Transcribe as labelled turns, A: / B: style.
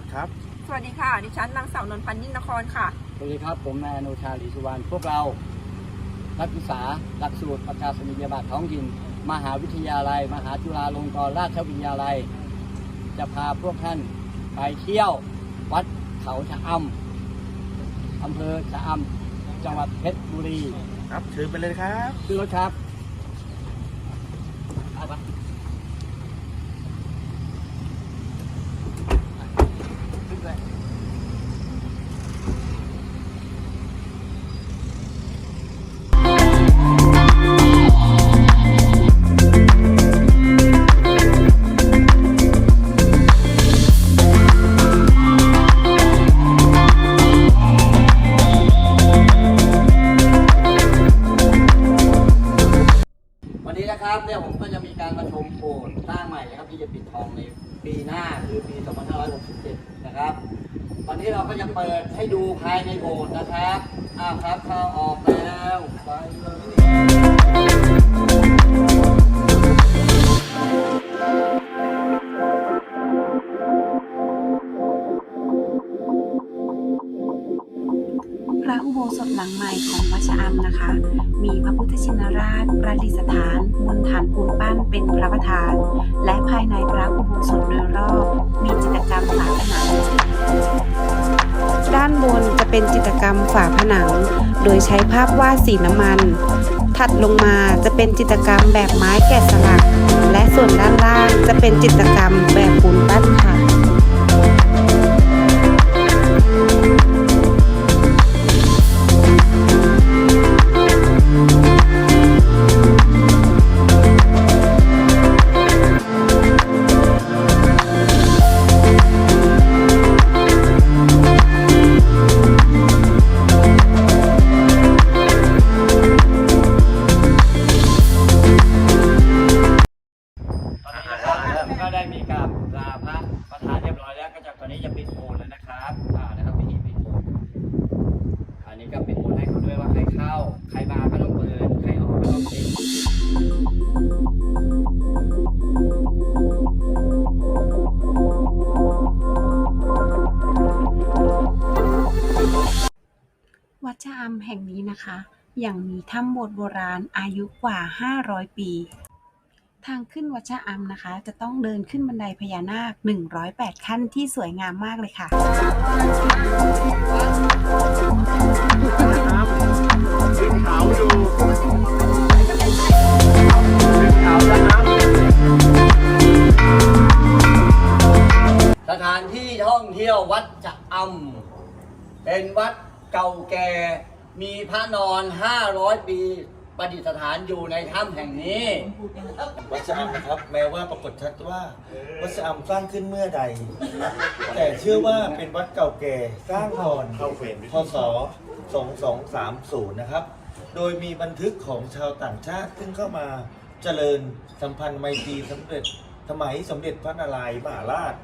A: ดครับ
B: สวัสดีค่ะ ดิฉันนางสาวนนท์พันธ์ยิ่งนครค่ะ
C: สวัสดีครับ ผมนายอนุชาลีสุวรรณ พวกเรานักศึกษาหลักสูตรประกาศนียบัตรท้องถิ่น มหาวิทยาลัย มหาจุฬาลงกรณราชวิทยาลัย จะพาพวกท่านไปเที่ยววัดเขาชะอำอำเภอชะอำจังหวัดเพชรบุรี
A: ครับเชิญไปเลยครับ
C: ขึ้นรถครับ ใหม่นะครับที่จะปิดทองในปีหน้าคือปี 2567 นะครับ วันนี้เราก็จะเปิดให้ดูภายในโบสถ์นะครับอ้าวครับเข้าออกแล้
D: ระอุโบสถหลังใหม่ของวัดชะอำนะคะ มีพระพุทธชินราชประดิษฐานบนฐานปูนปั้นเป็นพระประธาน และภายในพระอุโบสถโดยรอบ มีจิตรกรรมฝาผนัง ด้านบนจะเป็นจิตรกรรมฝาผนัง โดยใช้ภาพวาดสีน้ำมัน ถัดลงมาจะเป็นจิตรกรรมแบบไม้แกะสลัก และส่วนด้านล่างจะเป็นจิตรกรรมแบบปูนปั้น
C: วัด
D: ชะอำแห่งนี้นะคะ ยังมีถ้ำโบสถ์โบราณอายุกว่า 500 ปี ทางขึ้นวัดชะอำนะคะ จะต้องเดินขึ้นบันไดพญานาค 108 ขั้นที่สวยงามมากเลยค่ะ
A: ขึ้นเขาอยู่ขึ้นเขาแล้วครับ
C: สถานที่ท่องเที่ยววัดจะอำเป็นวัดเก่าแก่ มีพระนอน 500 ปีประดิษฐานอยู่ในถ้ำแห่งนี้
E: วัดชะอำนะครับ แม้ว่าปรากฏชัดว่าวัดชะอำสร้างขึ้นเมื่อใด แต่เชื่อว่าเป็นวัดเก่าแก่สร้างก่อนพศ 2230 นะครับ โดยมีบันทึกของชาวต่างชาติซึ่งเข้ามาเจริญสัมพันธ์ไมตรีสำเร็จสมัยสมเด็จพระนารายณ์มหาราช